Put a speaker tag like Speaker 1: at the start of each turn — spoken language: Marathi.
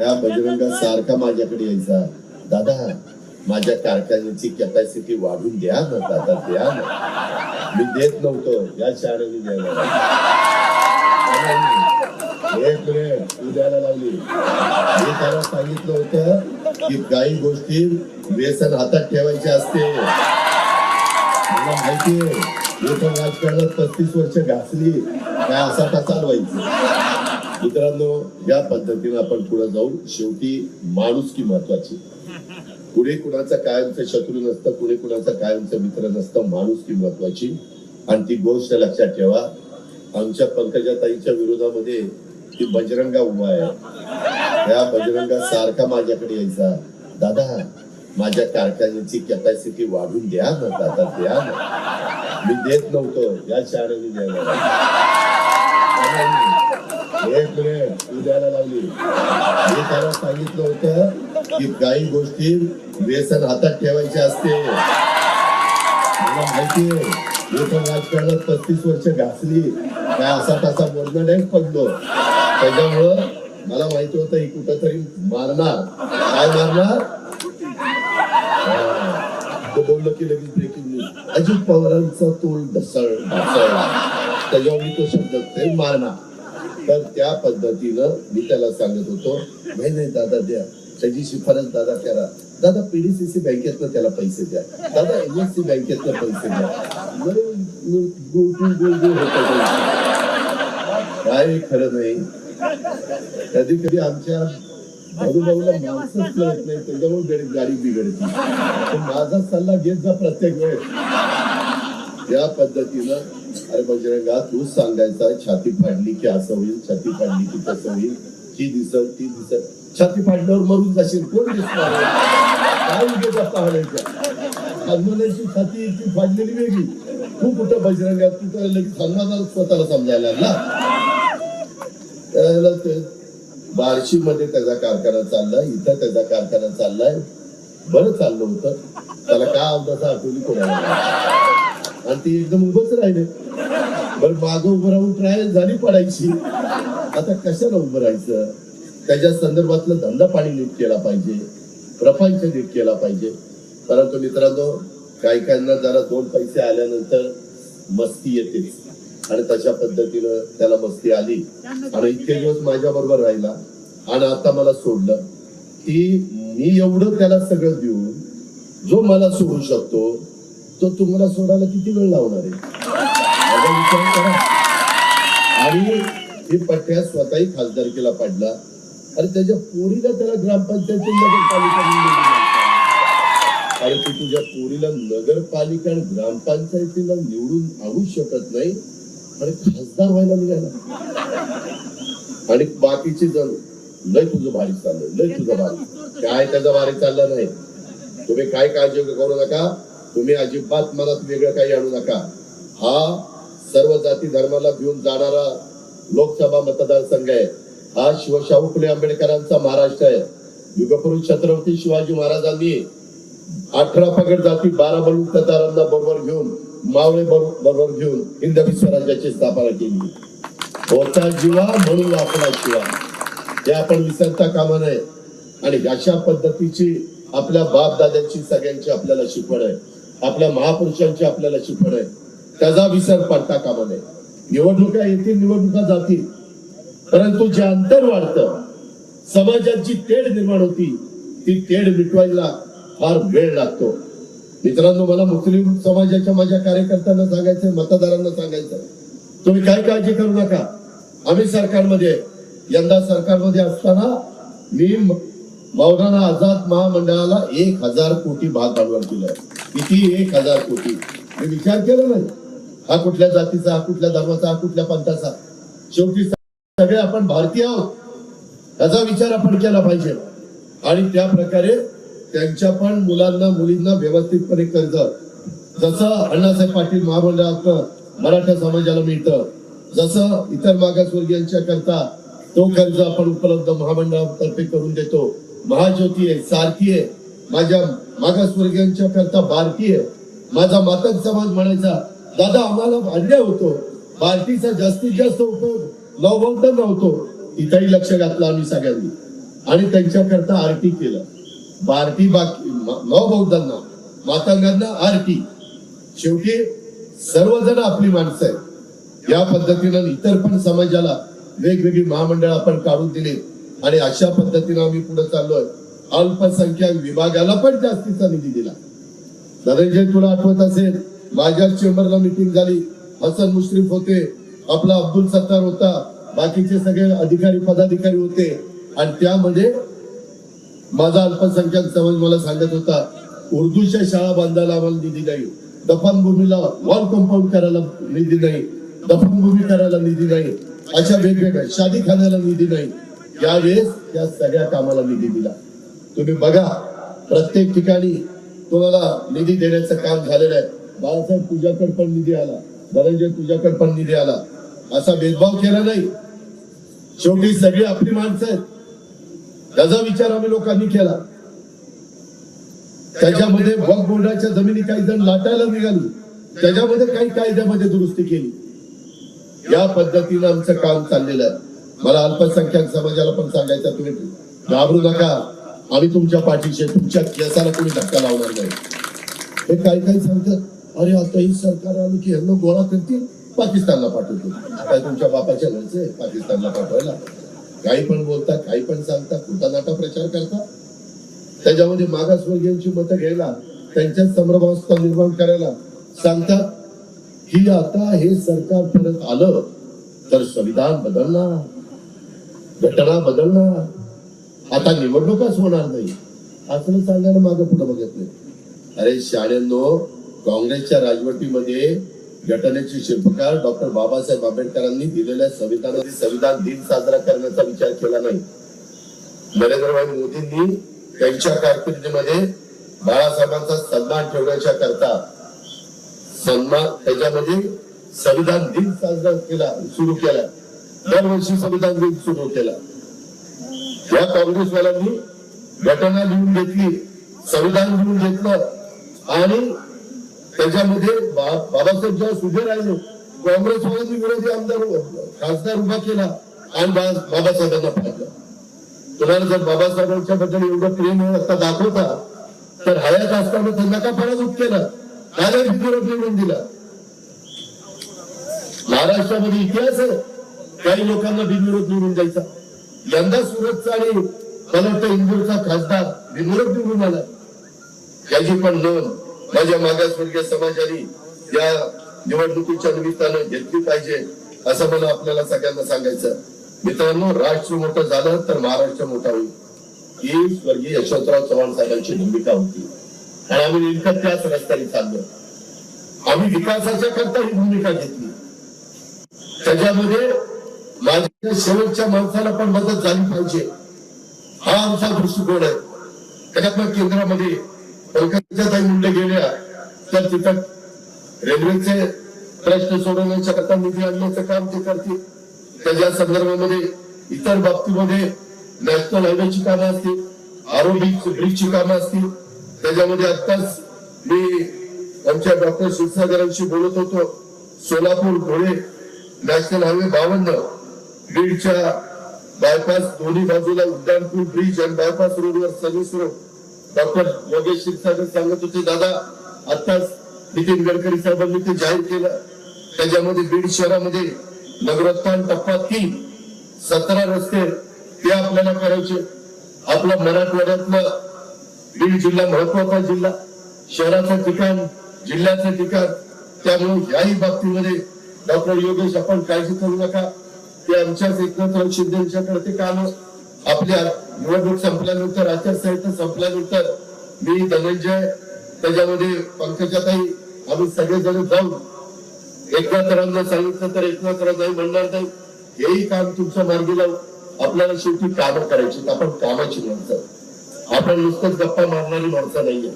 Speaker 1: या बजरंगा सारखा माझ्याकडे यायचा. दादा माझ्या कारखान्याची कॅपॅसिटी वाढून द्या ना दादा द्या ना. मी देत नव्हतो या शाळेने द्यायला एक मिनिट तू द्यायला लावली मी त्याला सांगितलं होतं की काही गोष्टी व्यसन हातात ठेवायचे असते. मला माहितीये मी पण राजकारणात पस्तीस वर्ष घासली. काय असा का व्हायचं मित्रांनो या पद्धतीने आपण पुढे जाऊ शेवटी माणूस की महत्वाची. पुढे कुणाचा कायमचा शत्रू नसतं पुढे कुणाचा कायमचा मित्र नसतं माणूस की महत्वाची. आणि ती गोष्ट लक्षात ठेवा आमच्या पंकजाताईच्या विरोधामध्ये ती बजरंगा उभा आहे. या बजरंगा सारखा माझ्याकडे यायचा. दादा माझ्या कारखान्याची कॅपॅसिटी वाढून द्या ना दादा द्या ना. मी देत नव्हतो या शाळेने द्यायला. एक मिनिट उद्याला लावली मी त्याला सांगितलं होतं की काही गोष्टी व्यसन हातात ठेवायचे असते. मला माहितीये मी पण राजकारणात पस्तीस वर्ष घासली. काय असा तसा बोलणं नाही पडलो. त्याच्यामुळं मला माहिती होतं ही कुठंतरी मारणार. काय मारणार? तो बोललो की लगेच ब्रेकिंग न्यूज अजित पवारांचा तोल ढसळ ढसळला. त्याच्यावर मी तो शब्द ते मारणार. तर त्या पद्धतीनं मी त्याला सांगत होतो नाही नाही दादा द्या त्याची शिफारस दादा करा. दादा पीडीसीसी बँकेतनं त्याला पैसे द्या. दादा एनएससी बँकेतनं पैसे द्या. काय खरं नाही. कधी कधी आमच्या बाजूबाजूला माणसंच कळत नाही त्याच्यामुळे गाडी- गाडी बिघडते. पण माझा सल्ला घेत जा प्रत्येक वेळेस. या पद्धतीनं अरे बजरंगा तूच सांगायचा छाती फाडली की असं होईल छाती फाडली की तसं होईल. ही दिसल ती दिसल. छाती फाडल्यावर मरून जाशील कोण दिसणार काय उद्या हनुमानाची छाती ती फाडलेली वेगळी. तू कुठं बजरंगा तू तर लगेच हनुमानाला स्वतःला समजायला ना त्याला ते बार्शी मध्ये त्याचा कारखाना चाललाय इथं त्याचा कारखाना चाललाय. बरं चाललं होतं. त्याला काय आवडतं आठवली कोणाला? आणि ती एकदम उभंच राहिले. बरं मागं उभं राहून ट्रायल झाली पडायची. आता कशाला उभं राहायचं? त्याच्या संदर्भातलं धंदा पाणी नीट केला पाहिजे. प्रपंच नीट केला पाहिजे. परंतु मित्रांनो काही काहींना जरा दोन पैसे आल्यानंतर मस्ती येते. आणि तशा पद्धतीनं त्याला मस्ती आली. आणि इतके दिवस माझ्या बरोबर राहिला. आणि आता मला सोडलं. की मी एवढं त्याला सगळं देऊन जो मला सोडू शकतो तो तुम्हाला सोडायला किती वेळ लावणार आहे? विचार करा. आणि हे पट्ट्या स्वतःही खासदारकीला पडला. आणि त्याच्या पोरीला त्याला ग्रामपंचायती नगरपालिका तू तुझ्या पोरीला नगरपालिका आणि ग्रामपंचायतीला निवडून आणू शकत नाही. आणि खासदार व्हायला निघाला. आणि बाकीचे जण लय तुझं भारी चाललंय लय तुझं भारी. काय त्याचं भारी चाललं नाही. तुम्ही काय काळजी करू नका. तुम्ही अजिबात मनात वेगळं काही आणू नका. हा सर्व जाती धर्माला घेऊन जाणारा लोकसभा मतदारसंघ आहे. हा शिवशाहू फुले आंबेडकरांचा महाराष्ट्र आहे. युगपुरुष छत्रपती शिवाजी महाराजांनी अठरा पगड जाती बारा बलुतदारांना बरोबर घेऊन मावळे बरोबर घेऊन हिंदवी स्वराज्याची स्थापना केली. होता जीवा म्हणून आपला शिवा. हे आपण विसरता कामा नये. आणि अशा पद्धतीची आपल्या बाप दादांची सगळ्यांची आपल्याला शिकवण आहे. आपल्या महापुरुषांची आपल्याला शिकवण आहे. त्याचा विसर पडता कामा नये निवडणुका येतील निवडणुका जातील. परंतु जे अंतर वाढतं समाजाची तेढ निर्माण होती ती तेढ मिटवायला फार वेळ लागतो. मित्रांनो मला मुस्लिम समाजाच्या माझ्या कार्यकर्त्यांना सांगायचंय मतदारांना सांगायचं तुम्ही काय काळजी करू नका. आम्ही सरकारमध्ये यंदा सरकारमध्ये असताना मी मौलाना आझाद महामंडळाला एक हजार कोटी भाग भांडवल दिलंय. किती एक हजार कोटी. मी विचार केला नाही. हा कुठल्या जातीचा हा कुठल्या धर्माचा हा कुठल्या पंथाचा. शेवटी सगळे आपण भारतीय आहोत. याचा विचार आपण केला पाहिजे. आणि त्या प्रकारे त्यांच्या पण मुलांना मुलींना व्यवस्थितपणे कर्ज जसं अण्णासाहेब पाटील महामंडळात मराठा समाजाला मिळतं. जसं इतर मागासवर्गीयांच्या करता तो कर्ज आपण उपलब्ध महामंडळातर्फे करून देतो. महाज्योती आहे सारथी आहे. माझ्या मागासवर्गीयांच्या करता भारतीय आहे. माझा मातक समाज म्हणायचा दादा आम्हाला अन्याय होतो. बार्टीचा जास्तीत जास्त उपयोग नवबौद्ध नव्हतो. इथंही लक्ष घातलं आम्ही सगळ्यांनी. आणि त्यांच्याकरता आरटी केलं. भारती बाकी नवबौद्धांना मातांगांना आरटी शेवटी सर्वजण आपली माणसं आहेत. या पद्धतीनं इतर पण समाजाला वेगवेगळी महामंडळ आपण काढून दिली. आणि अशा पद्धतीनं आम्ही पुढे चाललोय. अल्पसंख्याक विभागाला पण जास्तीचा निधी दिला. धनंजय तुला आठवत असेल माझ्या चेंबरला मिटिंग झाली. हसन मुश्रीफ होते आपला अब्दुल सत्तार होता बाकीचे सगळे अधिकारी पदाधिकारी होते. आणि त्यामध्ये माझा अल्पसंख्याक समाज मला सांगत होता उर्दूच्या शाळा बांधायला आम्हाला निधी नाही. दफनभूमीला वॉल कंपाऊंड करायला निधी नाही. दफनभूमी करायला निधी नाही. अशा वेगवेगळ्या शादी खाण्याला निधी नाही. यावेळेस या सगळ्या कामाला निधी दिला. तुम्ही बघा प्रत्येक ठिकाणी तुम्हाला निधी देण्याचं काम झालेलं आहे. बाळासाहेब तुझ्याकडे पण निधी आला. धनंजय तुझ्याकडे पण निधी आला. असा भेदभाव केला नाही. शेवटी सगळी आपली माणसं आहेत. त्याचा विचार आम्ही लोकांनी केला. त्याच्यामध्ये वक बोर्डाच्या जमिनी काही जण लाटायला निघाली. त्याच्यामध्ये काही कायद्यामध्ये दुरुस्ती केली. या पद्धतीनं आमचं काम चाललेलं आहे. मला अल्पसंख्याक समाजाला पण सांगायचं तुम्ही घाबरू नका. आम्ही तुमच्या पाठीशी तुमच्या केसाला कोणी धक्का लावणार नाही. हे काही काही सांगतात अरे आता ही सरकार आलं की ह्यांना गोळा करतील. पाकिस्तानला पाठवतो. काय तुमच्या बापाच्या घरचे पाकिस्तानला पाठवायला. काही पण बोलता काही पण सांगता कुठला नाटा प्रचार करता. त्याच्यामध्ये मागासवर्गीयांची मतं घ्यायला त्यांच्याच संभ्रमावस्था निर्माण करायला सांगतात की आता हे सरकार परत आलं तर संविधान बदलणार घटना बदलणार आता निवडणुकाच होणार नाही. असं सांगायला मागं पुढे बघत नाही. अरे शाळेनो काँग्रेसच्या राजवटीमध्ये घटनेचे शिल्पकार डॉक्टर बाबासाहेब आंबेडकरांनी दिलेल्या संविधानाने संविधान दिन साजरा करण्याचा विचार केला नाही. नरेंद्रभाई मोदींनी त्यांच्या कारकिर्दीमध्ये बाळासाहेबांचा सन्मान ठेवण्याच्या करता सन्मान त्याच्यामध्ये संविधान दिन साजरा केला सुरू केला. दरवर्षी संविधान दिन सुरू केला. या काँग्रेसवाल्यांनी घटना लिहून घेतली संविधान लिहून घेतलं. आणि त्याच्यामध्ये बाबासाहेब जेव्हा सुधे राहिले काँग्रेसवाल्यांनी विरोधी आमदार खासदार उभा केला आणि बाबासाहेबांना पाहिलं. तुम्हाला जर बाबासाहेबांच्या बद्दल एवढं प्रेम आता दाखवता तर हयात असताना त्यांना का पराभूत केलं? काय विरोध निवडून दिला. महाराष्ट्रामध्ये इतिहास आहे. काही लोकांना बिनविरोध निवडून द्यायचा. यंदा सुरतचा आणि मला वाटतं इंदूरचा खासदार बिनविरोध निवडून आला याची पण नोंद माझ्या मागासवर्गीय समाजाने या निवडणुकीच्या निमित्तानं घेतली पाहिजे असं मला आपल्याला सगळ्यांना सांगायचं मित्रांनो राष्ट्र मोठं झालं तर महाराष्ट्र मोठा होईल. ही स्वर्गीय यशवंतराव चव्हाण साहेबांची भूमिका होती. आणि आम्ही नेमकं त्याच रस्त्याने चाललो. आम्ही विकासाच्या करता ही भूमिका घेतली. त्याच्यामध्ये माझ्या शेवटच्या माणसाला पण मदत झाली पाहिजे. हा आमचा दृष्टिकोन आहे. त्याच्यात केंद्रामध्ये पंकजा ताई मुंडे गेल्या तर तिथं रेल्वेचे प्रश्न सोडवण्याच्या करता निधी आणण्याचं काम ते करतील. त्याच्या संदर्भामध्ये इतर बाबतीमध्ये नॅशनल हायवेची कामं असतील आरोग्य ब्रिजची कामं असतील त्याच्यामध्ये आत्ताच मी आमच्या डॉक्टर क्षीरसागरांशी बोलत होतो. सोलापूर धुळे नॅशनल हायवे बावन्न बीडच्या बायपास दोन्ही बाजूला उड्डाणपूर ब्रिज आणि बायपास रोडवर service road doctor Yogesh Kshirsagar सांगत होते दादा आताच नितीन गडकरी साहेबांनी ते जाहीर केलं. त्याच्यामध्ये बीड शहरामध्ये नगरोत्थान टप्पा तीन सतरा रस्ते ते आपल्याला करायचे. आपला मराठवाड्यातलं बीड जिल्हा महत्त्वाचा जिल्हा शहराचं ठिकाण जिल्ह्याचं ठिकाण. त्यामुळे याही बाबतीमध्ये डॉक्टर योगेश आपण काळजी करू नका. ते आमच्याच एकनाथराव शिंदे ते काम आपल्या निवडणूक संपल्यानंतर आचारसंहिता संपल्यानंतर मी धनंजय त्याच्यामध्ये पंकजाताई आम्ही सगळेजण जाऊन एकनाथरावांना सांगितलं तर एकनाथराव नाही म्हणणार नाही. हेही काम तुमच्या मार्गी लावून आपल्याला शेवटी कामं करायची आपण कामाची माणसं. आपण नुसतंच गप्पा मारणारी माणसं नाहीये.